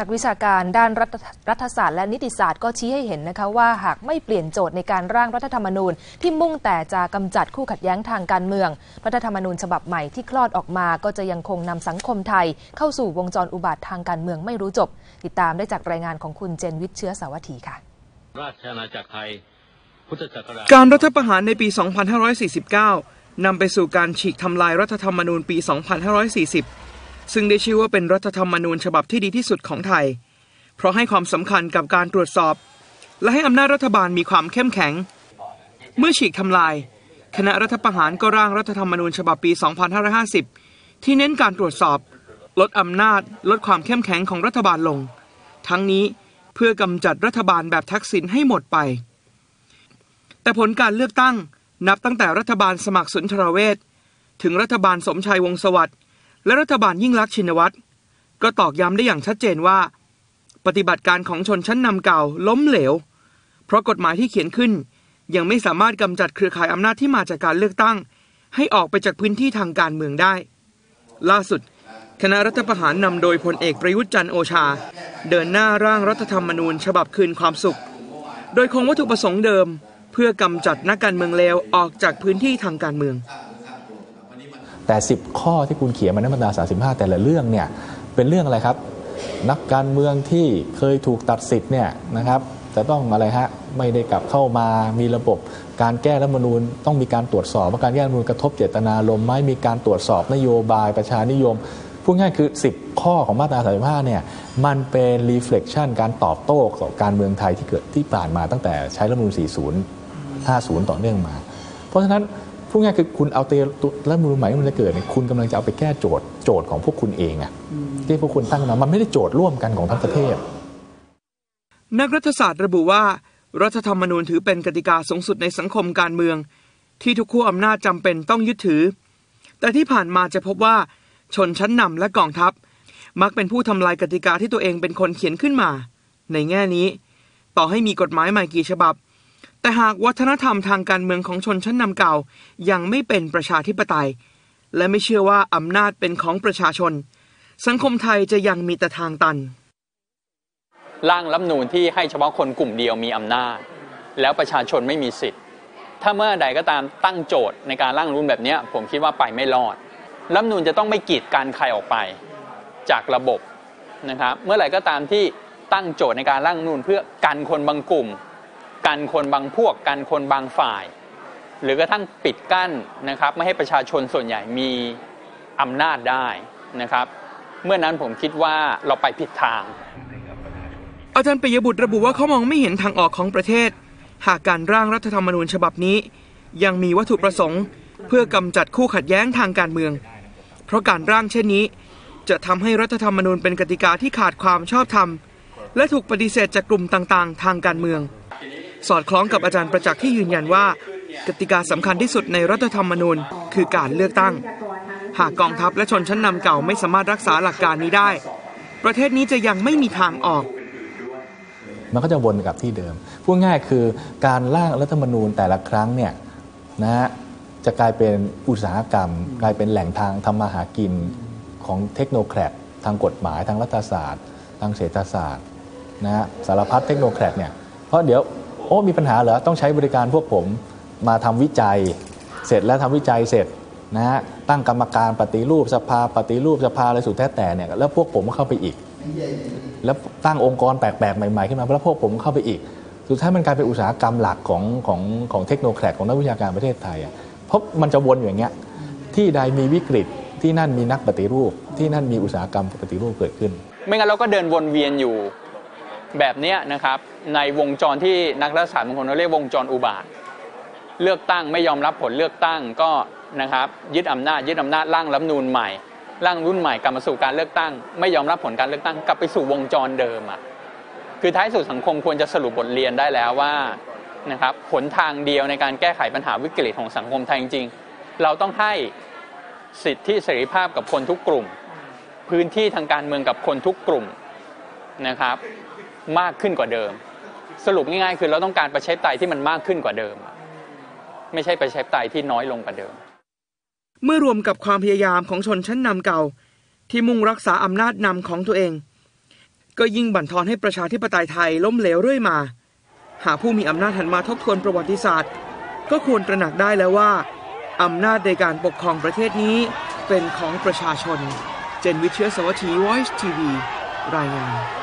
นักวิชาการด้านรัฐรฐศาสตร์และนิติศาสตร์ก็ชี้ให้เห็นนะคะว่าหากไม่เปลี่ยนโจทย์ในการร่างรัฐธรรมนูญ ที่มุ่งแต่จะกำจัดคู่ขัดแย้งทางการเมือง รัฐธรรมนูญฉบับใหม่ที่คลอดออกมาก็จะยังคงนำสังคมไทย เข้าสู่วงจรอุบาททางการเมืองไม่รู้จบ ติดตามได้จากรายงานของคุณเจนวิทย์เชื้อสาวัตถีค่ะ ราชอาณาจักรไทยพุทธศักราชการรัฐประหารในปี 2549นำไปสู่การฉีกทำลายรัฐธรรมนูญปี 2540 ซึ่งได้ชื่อว่าเป็นรัฐธรรมนูญฉบับที่ดีที่สุดของไทย เพราะให้ความสำคัญกับการตรวจสอบ และให้อำนาจรัฐบาลมีความเข้มแข็ง เมื่อฉีกทำลาย คณะรัฐประหารก็ร่างรัฐธรรมนูญฉบับปี 2550 ที่เน้นการตรวจสอบ ลดอำนาจ ลดความเข้มแข็งของรัฐบาลลง ทั้งนี้เพื่อกำจัดรัฐบาลแบบทักษิณให้หมดไป แต่ผลการเลือกตั้งนับตั้งแต่รัฐบาลสมัครสุนทรเวชถึงรัฐบาลสมชัยวงศ์สวัสดิ์ และรัฐบาลยิ่งลักษณ์ชินวัตรก็ตอกย้ำได้อย่างชัดเจนว่า ปฏิบัติการของชนชั้นนำเก่าล้มเหลว เพราะกฎหมายที่เขียนขึ้น ยังไม่สามารถกำจัดเครือข่ายอำนาจที่มาจากการเลือกตั้ง ให้ออกไปจากพื้นที่ทางการเมืองได้ ล่าสุด คณะรัฐประหารนำโดยพลเอกประยุทธ์จันโอชา เดินหน้าร่างรัฐธรรมนูญ ฉบับคืนความสุข โดยคงวัตถุประสงค์เดิม เพื่อกำจัดนักการเมืองเลวออกจากพื้นที่ทางการเมือง แต่ 10 ข้อที่คุณเขียนมาในมาตรา35 แต่ละเรื่องเนี่ยเป็นเรื่องอะไรครับ นักการเมืองที่เคยถูกตัดสิทธิ์เนี่ยนะครับจะต้องอะไรฮะไม่ได้กลับเข้ามามีระบบการแก้รัฐมนูญต้องมีการตรวจสอบว่าการแก้รัฐมนูญกระทบเจตนารมณ์ไหมมีการตรวจสอบนโยบายประชานิยมพูดง่ายคือ 10 ข้อของมาตรา35เนี่ยมันเป็น reflection การตอบโต้ต่อการเมืองไทยที่เกิดที่ผ่านมาตั้งแต่ใช้รัฐมนูญ40 50 ต่อเนื่องมา เพราะฉะนั้น พูดง่ายคือคุณเอาเตรัฐธรรมนูญใหม่ที่มันจะเกิดเนี่ยคุณกำลังจะเอาไปแก้โจทย์โจทย์ของพวกคุณเองอะที่พวกคุณตั้งขึ้นมามันไม่ได้โจทย์ร่วมกันของทั้งประเทศ นักรัฐศาสตร์ระบุว่า รัฐธรรมนูญถือเป็นกติกาสูงสุดในสังคมการเมือง ที่ทุกขั้วอำนาจจำเป็นต้องยึดถือ แต่ที่ผ่านมาจะพบว่า ชนชั้นนำและกองทัพ มักเป็นผู้ทำลายกติกาที่ตัวเองเป็นคนเขียนขึ้นมา ในแง่นี้ ต่อให้มีกฎหมายใหม่กี่ฉบับ แต่หากวัฒนธรรมทางการเมืองของชนชั้นนำเก่า ยังไม่เป็นประชาธิปไตย และไม่เชื่อว่าอำนาจเป็นของประชาชน สังคมไทยจะยังมีแต่ทางตัน ร่างรัฐนูญที่ให้เฉพาะคนกลุ่มเดียวมีอำนาจ แล้วประชาชนไม่มีสิทธิ์ ถ้าเมื่อใดก็ตามตั้งโจทย์ในการร่างรัฐธรรมนูญแบบนี้ผมคิดว่าไปไม่รอดรัฐนูญจะต้องไม่กีดกันใครออกไป จากระบบนะครับเมื่อไหร่ก็ตามที่ตั้งโจทย์ในการร่างรัฐธรรมนูญเพื่อกันคนบางกลุ่ม กันคนบางพวกกันคนบางฝ่าย หรือกระทั่งปิดกั้นนะครับไม่ให้ประชาชนส่วนใหญ่มีอำนาจได้นะครับ เมื่อนั้นผมคิดว่าเราไปผิดทาง อาจารย์ปิยบุตรระบุว่าเขามองไม่เห็นทางออกของประเทศ หากการร่างรัฐธรรมนูญฉบับนี้ ยังมีวัตถุประสงค์ เพื่อกำจัดคู่ขัดแย้งทางการเมือง เพราะการร่างเช่นนี้ จะทำให้รัฐธรรมนูญเป็นกติกาที่ขาดความชอบธรรมและถูกปฏิเสธจากกลุ่มต่างๆ ทางการเมือง สอดคล้องกับอาจารย์ประจักษ์ที่ยืนยันว่า กติกาสำคัญที่สุดในรัฐธรรมนูญคือการเลือกตั้ง หากกองทัพและชนชั้นนำเก่าไม่สามารถรักษาหลักการนี้ได้ ประเทศนี้จะยังไม่มีทางออกมันก็จะวนกลับที่เดิม พูดง่ายคือการร่างรัฐธรรมนูญแต่ละครั้งเนี่ยนะฮะจะกลายเป็นอุตสาหกรรม กลายเป็นแหล่งทางทำมาหากินของเทคโนแครดทางกฎหมายทางรัฐศาสตร์ ทางเศรษฐศาสตร์นะฮะสารพัดเทคโนแครดเนี่ยเพราะเดี๋ยว โอ้มีปัญหาเหรอต้องใช้บริการพวกผมมาทำวิจัย เสร็จแล้วทำวิจัยเสร็จนะฮะตั้งกรรมการปฏิรูปสภาปฏิรูปสภาอะไรสุดแท้แต่เนี่ยแล้วพวกผมก็เข้าไปอีก แล้วตั้งองค์กรแปลกๆใหม่ๆขึ้นมาแล้วพวกผมเข้าไปอีก สุดท้ายมันกลายเป็นอุตสาหกรรมหลักของของของเทคโนแครดของนักวิชาการประเทศไทยอะเพราะมันจะวนอย่างเงี้ยที่ใดมีวิกฤตที่นั่นมีนักปฏิรูป ที่นั่นมีอุตสาหกรรมปฏิรูปเกิดขึ้น ไม่งั้นเราก็เดินวนเวียนอยู่ แบบนี้นะครับในวงจรที่นักรัฐศาสตร์บางคนเขาเรียกวงจรอุบาท เลือกตั้งไม่ยอมรับผลเลือกตั้งก็นะครับยึดอำนาจยึดอำนาจร่างรัฐนูญใหม่ร่างรุ่นใหม่กลับมาสู่การเลือกตั้ง ไม่ยอมรับผลการเลือกตั้งกลับไปสู่วงจรเดิมอะคือท้ายสุดสังคมควรจะสรุปบทเรียนได้แล้วว่านะครับหนทางเดียวในการแก้ไขปัญหาวิกฤตของสังคมไทยจริงๆ เราต้องให้สิทธิเสรีภาพกับคนทุกกลุ่ม พื้นที่ทางการเมืองกับคนทุกกลุ่มนะครับ มากขึ้นกว่าเดิม สรุปง่ายๆ คือเราต้องการประชาธิปไตยที่มันมากขึ้นกว่าเดิม ไม่ใช่ประชาธิปไตยที่น้อยลงกว่าเดิม เมื่อรวมกับความพยายามของชนชั้นนำเก่า ที่มุ่งรักษาอำนาจนำของตัวเอง ก็ยิ่งบั่นทอนให้ประชาธิปไตยไทยล้มเหลวเรื่อยมา หากผู้มีอำนาจหันมาทบทวนประวัติศาสตร์ ก็ควรตระหนักได้แล้วว่าอำนาจในการปกครองประเทศนี้เป็นของประชาชน เจนวิเชียสวัสดี Voice TV รายงาน